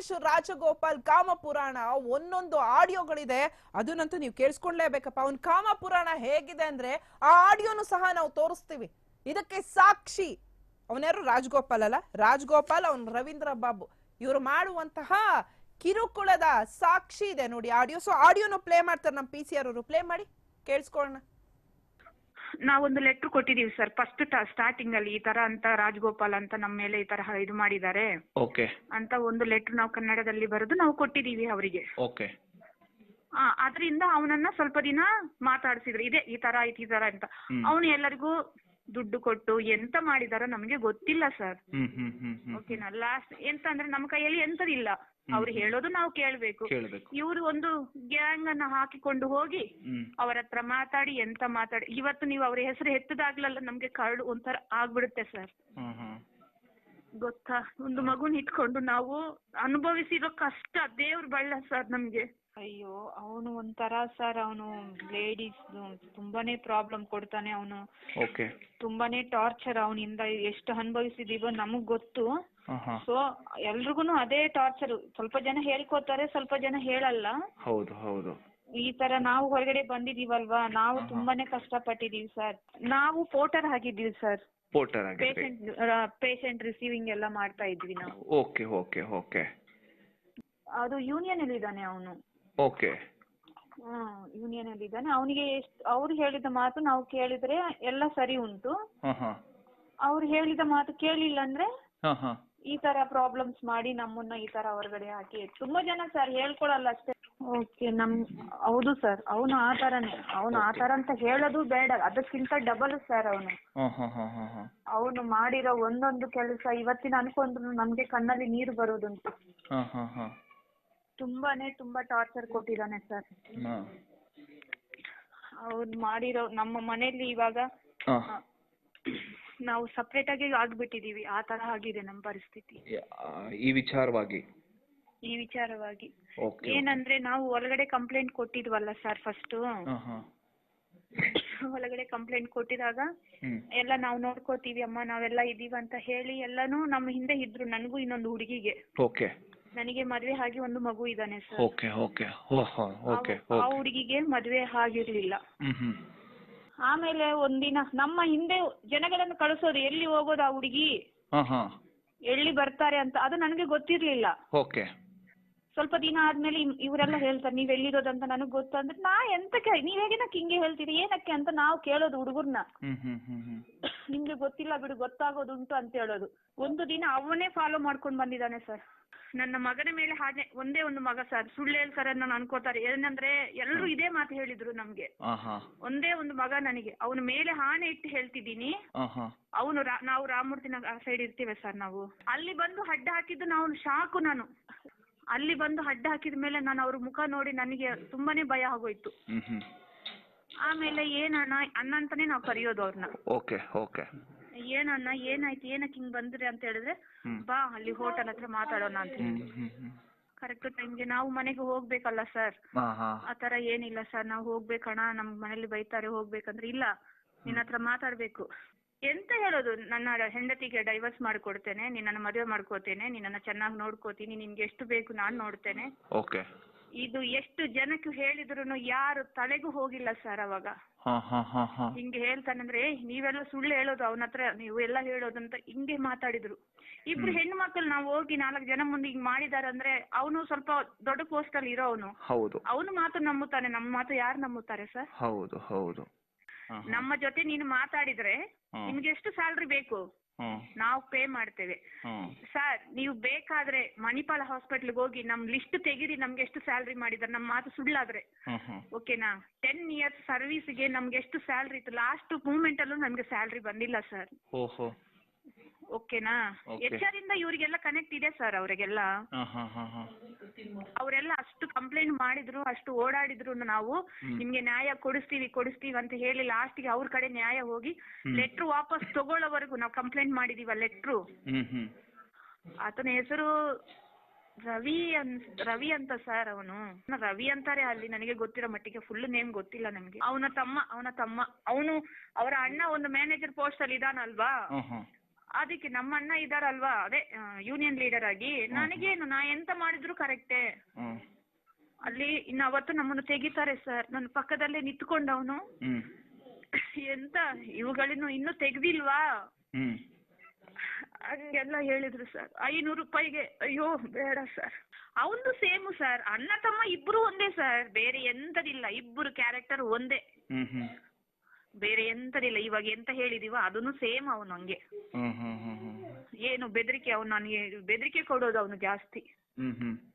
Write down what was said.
ಲೋಕೇಶ್ ರಾಜಗೋಪಾಲ್ ಕಾಮ ಪುರಾಣ ಒಂದೊಂದು ಆಡಿಯೋಗಳಿದೆ. ಅದನ್ನಂತೂ ನೀವು ಕೇಳಿಸ್ಕೊಳ್ಲೇಬೇಕಪ್ಪ ಅವ್ನ್ ಕಾಮ ಪುರಾಣ ಹೇಗಿದೆ ಅಂದ್ರೆ ಆ ಆಡಿಯೋನು ಸಹ ನಾವು ತೋರಿಸ್ತೀವಿ. ಇದಕ್ಕೆ ಸಾಕ್ಷಿ ಅವನ್ಯಾರು ರಾಜಗೋಪಾಲ್ ಅಲ್ಲ? ರಾಜಗೋಪಾಲ್, ಅವನ್ ರವೀಂದ್ರ ಬಾಬು. ಇವರು ಮಾಡುವಂತಹ ಕಿರುಕುಳದ ಸಾಕ್ಷಿ ಇದೆ ನೋಡಿ ಆಡಿಯೋ. ಸೊ ಆಡಿಯೋನು ಪ್ಲೇ ಮಾಡ್ತಾರೆ ನಮ್ಮ ಪಿ ಸಿ ಆರ್ ಅವರು. ಪ್ಲೇ ಮಾಡಿ, ಕೇಳಿಸ್ಕೊಳ್ಳೋಣ. ನಾವೊಂದು ಲೆಟರ್ ಕೊಟ್ಟಿದೀವಿ ಸರ್ ಫಸ್ಟ್ ಸ್ಟಾರ್ಟಿಂಗ್ ಅಲ್ಲಿ ಈ ತರ ಅಂತ ರಾಜಗೋಪಾಲ್ ಅಂತ ನಮ್ಮ ಮೇಲೆ ಈ ತರ ಇದು ಮಾಡಿದ್ದಾರೆ. ಓಕೆ ಅಂತ ಒಂದು ಲೆಟರ್ ನಾವು ಕನ್ನಡದಲ್ಲಿ ಬರೆದು ನಾವು ಕೊಟ್ಟಿದೀವಿ ಅವರಿಗೆ. ಓಕೆ ಆ ಅದರಿಂದ ಅವನನ್ನ ಸ್ವಲ್ಪ ದಿನ ಮಾತಾಡ್ಸಿದ್ರು. ಇದೆ ಈ ತರ ಐತಿ ಈ ತರ ಅಂತ. ಅವನು ಎಲ್ಲರಿಗೂ ದುಡ್ಡು ಕೊಟ್ಟು ಎಂತ ಮಾಡಿದಾರೋ ನಮ್ಗೆ ಗೊತ್ತಿಲ್ಲ ಸರ್ ಓಕೆನಾ ಲಾಸ್ಟ್ ಎಂತ ಅಂದ್ರೆ ನಮ್ಮ ಕೈಯಲ್ಲಿ ಎಂತದಿಲ್ಲ ಅವ್ರು ಹೇಳೋದು ನಾವು ಕೇಳ್ಬೇಕು. ಇವ್ರು ಒಂದು ಗ್ಯಾಂಗ್ ಅನ್ನ ಹಾಕಿಕೊಂಡು ಹೋಗಿ ಅವರತ್ರ ಹತ್ರ ಮಾತಾಡಿ ಎಂತ ಮಾತಾಡಿ. ಇವತ್ತು ನೀವು ಅವ್ರ ಹೆಸರು ಎತ್ತದಾಗ್ಲೆಲ್ಲ ನಮ್ಗೆ ಕರಡು ಒಂಥರ ಆಗ್ಬಿಡುತ್ತೆ ಸರ್ ಗೊತ್ತಾ? ಒಂದು ಮಗುನ ಇಟ್ಕೊಂಡು ನಾವು ಅನುಭವಿಸಿರೋ ಕಷ್ಟ ದೇವ್ರ ಬಳ್ಳ ಸರ್ ನಮ್ಗೆ. ಅಯ್ಯೋ ಅವನು ಒಂಥರ ಸರ್ ಅವನು ಲೇಡೀಸ್ ತುಂಬಾನೇ ಪ್ರಾಬ್ಲಮ್ ಕೊಡ್ತಾನೆ ಅವನು. ಓಕೆ ತುಂಬಾನೇ ಟಾರ್ಚರ್ ಅವನಿಂದ ಎಷ್ಟು ಅನುಭವಿಸಿದೀವೋ ನಮಗ್ ಗೊತ್ತು. ಸೊ ಎಲ್ರಿಗೂನು ಅದೇ ಟಾರ್ಚರ್ ಸ್ವಲ್ಪ ಜನ ಹೇಳ್ಕೊತಾರೆ ಸ್ವಲ್ಪ ಜನ ಹೇಳಲ್ಲ. ಹೌದು ಹೌದು. ಈ ತರ ನಾವು ಹೊರಗಡೆ ಬಂದಿದೀವಲ್ವಾ? ನಾವು ತುಂಬಾನೇ ಕಷ್ಟ ಪಟ್ಟಿದೀವಿ ಸರ್. ನಾವು ಪೋರ್ಟರ್ ಆಗಿದ್ದೀವಿ ಸರ್. ಪೋರ್ಟರ್ ಆಗಿದ್ರಿ ಪೇಷಂಟ್ ಪೇಷಂಟ್ ರಿಸೀವಿಂಗ್ ಎಲ್ಲ ಮಾಡ್ತಾ ಇದ್ವಿ ನಾವು. Okay okay okay. ಅದು ಯೂನಿಯನ್ ಅಲ್ಲಿ ಇದ್ದಾನೆ ಅವನು. ಓಕೆ. ಯೂನಿಯನ್ ಅಲ್ಲಿ ಇದ್ದಾನೆ. ಅವನಿಗೆ ಎಷ್ಟು ಅವ್ರು ಹೇಳಿದ ಮಾತು ನಾವು ಕೇಳಿದ್ರೆ ಎಲ್ಲ ಸರಿ ಉಂಟು. ಹಾ ಹಾ ಅವ್ರು ಹೇಳಿದ ಮಾತು ಕೇಳಿಲ್ಲ ಅಂದ್ರೆ ಹಾ ಹಾ ಈ ತರ ಪ್ರಾಬ್ಲಮ್ಸ್ ಮಾಡಿ ನಮ್ಮನ್ನ ಈ ತರ ಹೊರಗಡೆ ಹಾಕಿ. ತುಂಬಾ ಜನ ಸರ್ ಹೇಳ್ಕೊಳಲ್ಲ ಅಷ್ಟೇ. ಓಕೆ ನಮ್ ಹೌದು ಸರ್ ಅವನು ಆ ತರನೇ. ಅವನು ಆ ತರ ಅಂತ ಹೇಳೋದು ಬೇಡ. ಅದಕ್ಕಿಂತ ಡಬಲ್ ಸರ್ ಅವನು. ಹಾ ಹಾ ಹಾ ಹಾ ಹಾ. ಅವನು ಮಾಡಿರೋ ಒಂದೊಂದು ಕೆಲಸ ಇವತ್ತಿನ ಅನ್ಕೊಂಡ್ರು ನಮ್ಗೆ ಕಣ್ಣಲ್ಲಿ ನೀರು ಬರೋದುಂಟು. ಹಾ ಹಾ ಹಾ. ತುಂಬಾನೇ ತುಂಬಾ ಟಾರ್ಚರ್ ಕೊಟ್ಟಿದ್ದಾನೆ ಸರ್ ಹಾ. ಅವ್ನು ಮಾಡಿರೋ ನಮ್ಮ ಮನೆಯಲ್ಲಿ ಇವಾಗ ನಾವು ಸಪ್ರೇಟ್ ಆಗಿ ಆಗ್ಬಿಟ್ಟಿದೀವಿ. ಆ ತರ ಆಗಿದೆ ನಮ್ಮ ಪರಿಸ್ಥಿತಿ. ಈ ವಿಚಾರವಾಗಿ? ಈ ವಿಚಾರವಾಗಿ. ಏನಂದ್ರೆ ನಾವು ಒಳಗಡೆ ಕಂಪ್ಲೇಂಟ್ ಕೊಟ್ಟಿದ್ವಲ್ಲ ಸರ್ ಫಸ್ಟ್ ಹಾ ಹಾ ಒಳಗಡೆ ಕಂಪ್ಲೇಂಟ್ ಕೊಟ್ಟಿದಾಗ ಹ್ಮ್. ಎಲ್ಲ ನಾವು ನೋಡ್ಕೋತೀವಿ ಅಮ್ಮ ನಾವೆಲ್ಲ ಇದೀವಿ ಅಂತ ಹೇಳಿ ಎಲ್ಲಾನು ನಮ್ಮ ಹಿಂದೆ ಇದ್ರು ನನಗೂ ಇನ್ನೊಂದು ಹುಡುಗಿಗೆ. ಓಕೆ ನನಗೆ ಮದ್ವೆ ಆಗಿ ಒಂದು ಮಗು ಇದಾನೆ ಸರ್ ಓಕೆ ಓಕೆ ಓಹೋ ಓಕೆ ಆ ಓಕೆ ಹುಡುಗಿಗೆ ಮದ್ವೆ ಆಗಿರ್ಲಿಲ್ಲ. ಹ್ಮ್ ಹ್ಮ್. ಆಮೇಲೆ ಒಂದಿನ ನಮ್ಮ ಹಿಂದೆ ಜನಗಳನ್ನು ಕಳಿಸೋದು ಎಲ್ಲಿ ಹೋಗೋದು ಆ ಹುಡುಗಿ? ಹಾ ಹಾ. ಎಲ್ಲಿ ಬರ್ತಾರೆ ಅಂತ ಅದು ನನಗೆ ಗೊತ್ತಿರ್ಲಿಲ್ಲ. ಓಕೆ. ಸ್ವಲ್ಪ ದಿನ ಆದ್ಮೇಲೆ ಇವ್- ಇವರೆಲ್ಲ ಹೇಳ್ತಾರೆ ನೀವ್ ಅಂತ ನನಗ್ ಗೊತ್ತು ಅಂದ್ರೆ ನಾ ಎಂತಕ್ಕೆ ನೀವ್ ಹೇಗೆ ನಕ್ ಹಿಂಗೆ ಹೇಳ್ತೀರಿ ಏನಕ್ಕೆ ಅಂತ ನಾವು ಕೇಳೋದು ಹುಡುಗರ್ನ. ಹ್ಮ್ ಹ್ಮ್ ಹ್ಮ್ ಹ್ಮ್. ನಿಮ್ಗೆ ಗೊತ್ತಿಲ್ಲ ಬಿಡು ಗೊತ್ತಾಗೋದುಂಟು ಅಂತ ಹೇಳೋದು. ಒಂದು ದಿನ ಅವನೇ ಫಾಲೋ ಮಾಡ್ಕೊಂಡ್ ಬಂದಿದ್ದಾನೆ ಸರ್ ನನ್ನ ಮಗನ ಮೇಲೆ ಹಾಗೆ ಒಂದೇ ಒಂದು ಮಗ ಸರ್ ಸುಳ್ಳು ಹೇಳ್ತಾರೆ ನಾನು ಅನ್ಕೋತಾರೆ. ಏನಂದ್ರೆ ಎಲ್ಲರೂ ಇದೇ ಮಾತು ಹೇಳಿದ್ರು ನಮ್ಗೆ. ಒಂದೇ ಒಂದು ಮಗ ನನಗೆ. ಅವನ ಮೇಲೆ ಹಾನೆ ಇಟ್ಟು ಹೇಳ್ತಿದ್ದೀನಿ. ಅವನು ನಾವು ರಾಮಮೂರ್ತಿ ಸೈಡ್ ಇರ್ತೀವಿ ಸರ್ ನಾವು. ಅಲ್ಲಿ ಬಂದು ಅಡ್ಡ ಹಾಕಿದ್ದು ನಾವು ಶಾಕು ನಾನು. ಅಲ್ಲಿ ಬಂದು ಅಡ್ಡ ಹಾಕಿದ ಮೇಲೆ ನಾನು ಅವ್ರ ಮುಖ ನೋಡಿ ನನಗೆ ತುಂಬಾನೇ ಭಯ ಆಗೋಯ್ತು. ಹ್ಮ್ ಹ್ಮ್. ಆಮೇಲೆ ಏನಣ್ಣ ಅಣ್ಣ ಅಂತಾನೆ ನಾವು ಕರೆಯೋದು ಅವ್ರನ್ನ ಓಕೆ ಓಕೆ. ಏನಣ್ಣ ಏನಾಯ್ತು ಏನಕ್ಕೆ ಹಿಂಗ್ ಬಂದ್ರಿ ಅಂತ ಹೇಳಿದ್ರೆ ಬಾ ಅಲ್ಲಿ ಹೋಟೆಲ್ ಹತ್ರ ಮಾತಾಡೋಣ ಅಂತ ಕರೆಕ್ಟ್ ಟೈಮ್ಗೆ ನಾವು ಮನೆಗೆ ಹೋಗ್ಬೇಕಲ್ಲ ಸರ್ ಆತರ ಏನಿಲ್ಲ ಸರ್ ನಾವು ಹೋಗ್ಬೇಕಣ್ಣ ನಮ್ ಮನೇಲಿ ಬೈತಾರೆ ಹೋಗ್ಬೇಕಂದ್ರೆ ಇಲ್ಲ ನಿನ್ನ ಹತ್ರ ಮಾತಾಡ್ಬೇಕು. ಎಂತ ಹೇಳೋದು? ನನ್ನ ಹೆಂಡತಿಗೆ ಡೈವರ್ಸ್ ಮಾಡ್ಕೊಡ್ತೇನೆ ನಿನ್ನನ್ನ ಮದುವೆ ಮಾಡ್ಕೋತೇನೆ ನಿನ್ನನ್ನ ಚೆನ್ನಾಗಿ ನೋಡ್ಕೋತೀನಿ ನಿನ್ಗೆ ಎಷ್ಟು ಬೇಕು ನಾನ್ ನೋಡ್ತೇನೆ. ಓಕೆ. ಇದು ಎಷ್ಟು ಜನಕ್ಕೆ ಹೇಳಿದ್ರು ಯಾರು ತಲೆಗೂ ಹೋಗಿಲ್ಲ ಸರ್ ಅವಾಗ. ಹಾ ಹಾ ಹಾ ಹಾ. ಹಿಂಗೆ ಹೇಳ್ತಾನಂದ್ರೆ "ಏ, ನೀವೆಲ್ಲ ಸುಳ್ಳು ಹೇಳೋದು ಅವನ ಹತ್ರ ನೀವು ಎಲ್ಲ ಹೇಳೋದು ಅಂತ ಹಿಂಗೆ ಮಾತಾಡಿದ್ರು. ಇಬ್ರು ಹೆಣ್ಣು ಮಕ್ಕಳು ನಾವು ಹೋಗಿ ನಾಲ್ಕು ಜನ ಮುಂದೆ ಹಿಂಗ್ ಮಾಡಿದಾರೆ ಅಂದ್ರೆ ಅವನು ಸ್ವಲ್ಪ ದೊಡ್ಡ ಪೋಸ್ಟ್ ಅಲ್ಲಿ ಇರೋ ಅವನು. ಹೌದು. ಅವನು ಮಾತು ನಂಬುತ್ತಾನೆ ನಮ್ಮ ಮಾತು ಯಾರು ನಂಬುತ್ತಾರೆ ಸರ್ ಹೌದು ಹೌದು. ಹಾ, ಹಾ. ನಮ್ಮ ಜೊತೆ ನೀನು ಮಾತಾಡಿದ್ರೆ. ನಿಮ್ಗೆ ಎಷ್ಟು ಸ್ಯಾಲ್ರಿ ಬೇಕು? ನಾವು ಪೇ ಮಾಡ್ತೇವೆ. ಸರ್ ನೀವು ಬೇಕಾದ್ರೆ ಮಣಿಪಾಲ ಹಾಸ್ಪಿಟಲ್ಗೆ ಹೋಗಿ ನಮ್ ಲಿಸ್ಟ್ ತೆಗೀರಿ ನಮ್ಗೆ ಎಷ್ಟು ಸ್ಯಾಲ್ರಿ ಮಾಡಿದಾರೆ ನಮ್ಮ ಮಾತು ಸುಳ್ಳಾದ್ರೆ. ಓಕೆನಾ ಟೆನ್ ಇಯರ್ಸ್ ಸರ್ವಿಸ್ಗೆ ನಮ್ಗೆ ಎಷ್ಟು ಸ್ಯಾಲ್ರಿ ಇತ್ತು ಲಾಸ್ಟ್ ಮೂಮೆಂಟ್ ಅಲ್ಲೂ ನಮ್ಗೆ ಸ್ಯಾಲ್ರಿ ಬಂದಿಲ್ಲ ಸರ್ ಓಹೋ. ಓಕೆನಾ? Okay. ಎಚ್ ಆರ್ ಇಂದ ಇವರಿಗೆಲ್ಲ ಕನೆಕ್ಟ್ ಇದೆ ಸರ್ ಅವರಿಗೆಲ್ಲ. ಹಾ ಹಾ ಹಾ ಹಾ. ಅವರೆಲ್ಲ ಅಷ್ಟು ಕಂಪ್ಲೇಂಟ್ ಮಾಡಿದ್ರು ಅಷ್ಟು ಓಡಾಡಿದ್ರು ನಾವು ಹ್ಮ್. ನಿಮ್ಗೆ ನ್ಯಾಯ ಕೊಡಿಸ್ತೀವಿ ಕೊಡಿಸ್ತೀವಿ ಅಂತ ಹೇಳಿ ಲಾಸ್ಟ್ಗೆ ಅವ್ರ ಕಡೆ ನ್ಯಾಯ ಹೋಗಿ ಹ್ಮ್. ಲೆಟ್ರ್ ವಾಪಸ್ ತಗೊಳ್ಳೋವರೆಗೂ ನಾವು ಕಂಪ್ಲೇಂಟ್ ಮಾಡಿದೀವ ಲೆಟ್ರು ಹ್ಮ್ ಹ್ಮ್. ಆತನ ಹೆಸರು ರವಿ ಅನ್ ರವಿ ಅಂತ ಸರ್ ಅವನು. ರವಿ ಅಂತಾರೆ ಅಲ್ಲಿ ನನಗೆ ಗೊತ್ತಿರೋ ಮಟ್ಟಿಗೆ ಫುಲ್ ನೇಮ್ ಗೊತ್ತಿಲ್ಲ ನಮ್ಗೆ. ಅವನ ತಮ್ಮ ಅವನ ತಮ್ಮ. ಅವನು ಅವರ ಅಣ್ಣ ಒಂದು ಮ್ಯಾನೇಜರ್ ಪೋಸ್ಟ್ ಅಲ್ಲಿ ಇದಾನಲ್ವಾ ಹ್ಮ್ ಹ್ಮ್. ಅದಕ್ಕೆ ನಮ್ಮ ಅಣ್ಣ ಇದಾರಲ್ವಾ? ಅದೇ ಯೂನಿಯನ್ ಲೀಡರ್ ಆಗಿ. ನನಗೇನು ನಾ ಎಂತ ಮಾಡಿದ್ರು ಕರೆಕ್ಟೇ ಹ್ಮ್. ಅಲ್ಲಿ ಇನ್ನು ಅವತ್ತು ನಮ್ಮನ್ನು ತೆಗಿತಾರೆ ಸರ್ ನನ್ನ ಪಕ್ಕದಲ್ಲೇ ನಿಂತ್ಕೊಂಡವನು. ಹ್ಮ್. ಎಂತ ಇವುಗಳನ್ನು ಇನ್ನೂ ತೆಗ್ದಿಲ್ವಾ? ಹ್ಮ್. ಹಂಗೆಲ್ಲ ಹೇಳಿದ್ರು ಸರ್ ಐನೂರು ರೂಪಾಯಿಗೆ ಅಯ್ಯೋ ಬೇಡ ಸರ್ ಅವನು ಸೇಮ್ ಸರ್ ಅಣ್ಣ ತಮ್ಮ ಇಬ್ರು ಒಂದೇ ಸರ್ ಬೇರೆ ಎಂತದಿಲ್ಲ. ಇಬ್ಬರು ಕ್ಯಾರೆಕ್ಟರ್ ಒಂದೇ. ಹ್ಮ್ ಹ್ಮ್. ಬೇರೆ ಎಂತದಿಲ್ಲ ಇವಾಗ ಎಂತ ಹೇಳಿದೀವ ಅದನ್ನು ಸೇಮ್ ಅವನು ಹಂಗೆ. ಹ್ಮ್ ಹ್ಮ್ ಹ್ಮ್ ಹ್ಮ್. ಏನು ಬೆದರಿಕೆ ಅವನು ನನಗೆ ಬೆದರಿಕೆ ಕೊಡೋದು ಅವನು ಜಾಸ್ತಿ. ಹ್ಮ್ ಹ್ಮ್.